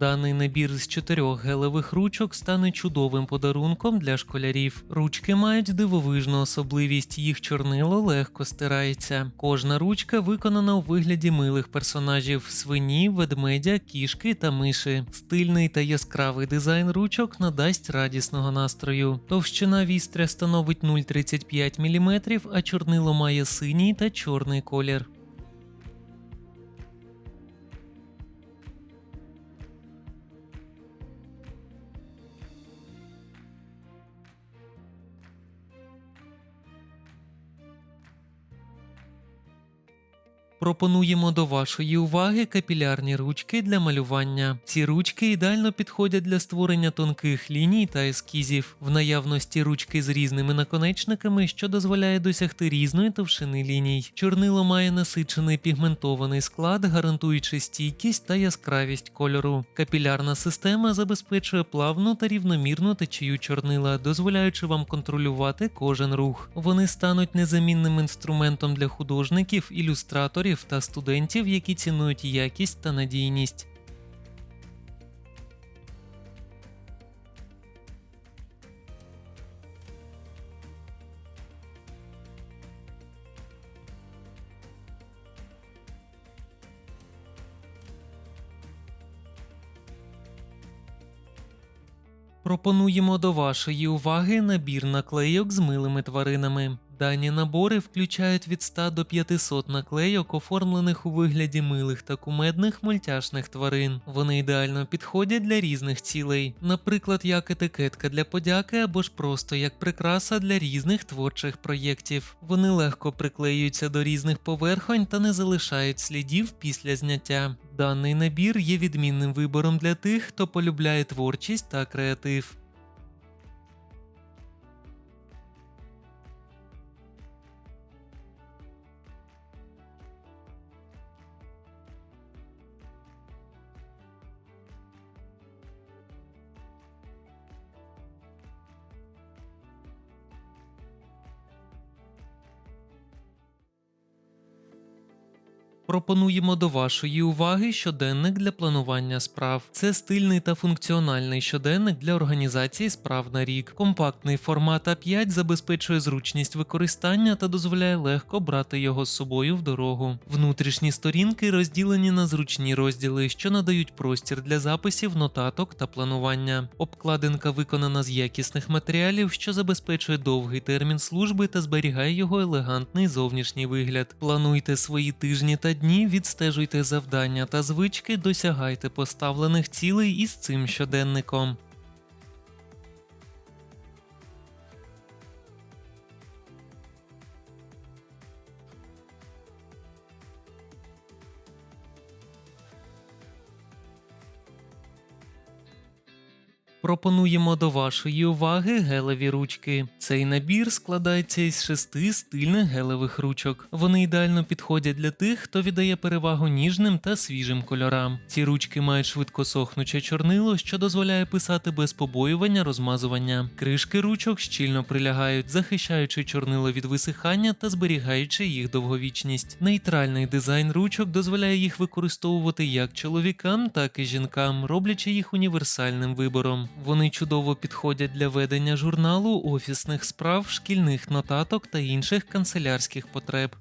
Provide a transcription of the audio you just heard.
Даний набір з чотирьох гелевих ручок стане чудовим подарунком для школярів. Ручки мають дивовижну особливість, їх чорнило легко стирається. Кожна ручка виконана у вигляді милих персонажів: свині, ведмедя, кішки та миші. Стильний та яскравий дизайн ручок надасть радісного настрою. Товщина вістря становить 0,35 мм, а чорнило має синій та чорний колір. Пропонуємо до вашої уваги капілярні ручки для малювання. Ці ручки ідеально підходять для створення тонких ліній та ескізів. В наявності ручки з різними наконечниками, що дозволяє досягти різної товщини ліній. Чорнило має насичений пігментований склад, гарантуючи стійкість та яскравість кольору. Капілярна система забезпечує плавну та рівномірну течію чорнила, дозволяючи вам контролювати кожен рух. Вони стануть незамінним інструментом для художників, ілюстраторів та студентів, які цінують якість та надійність. Пропонуємо до вашої уваги набір наклейок з милими тваринами. Дані набори включають від 100 до 500 наклейок, оформлених у вигляді милих та кумедних мультяшних тварин. Вони ідеально підходять для різних цілей, наприклад, як етикетка для подяки або ж просто як прикраса для різних творчих проєктів. Вони легко приклеюються до різних поверхонь та не залишають слідів після зняття. Даний набір є відмінним вибором для тих, хто полюбляє творчість та креатив. Пропонуємо до вашої уваги щоденник для планування справ. Це стильний та функціональний щоденник для організації справ на рік. Компактний формат А5 забезпечує зручність використання та дозволяє легко брати його з собою в дорогу. Внутрішні сторінки розділені на зручні розділи, що надають простір для записів, нотаток та планування. Обкладинка виконана з якісних матеріалів, що забезпечує довгий термін служби та зберігає його елегантний зовнішній вигляд. Плануйте свої тижні та дні, відстежуйте завдання та звички, досягайте поставлених цілей із цим щоденником. Пропонуємо до вашої уваги гелеві ручки. Цей набір складається із шести стильних гелевих ручок. Вони ідеально підходять для тих, хто віддає перевагу ніжним та свіжим кольорам. Ці ручки мають швидко сохнуче чорнило, що дозволяє писати без побоювання розмазування. Кришки ручок щільно прилягають, захищаючи чорнило від висихання та зберігаючи їх довговічність. Нейтральний дизайн ручок дозволяє їх використовувати як чоловікам, так і жінкам, роблячи їх універсальним вибором. Вони чудово підходять для ведення журналу, офісних справ, шкільних нотаток та інших канцелярських потреб.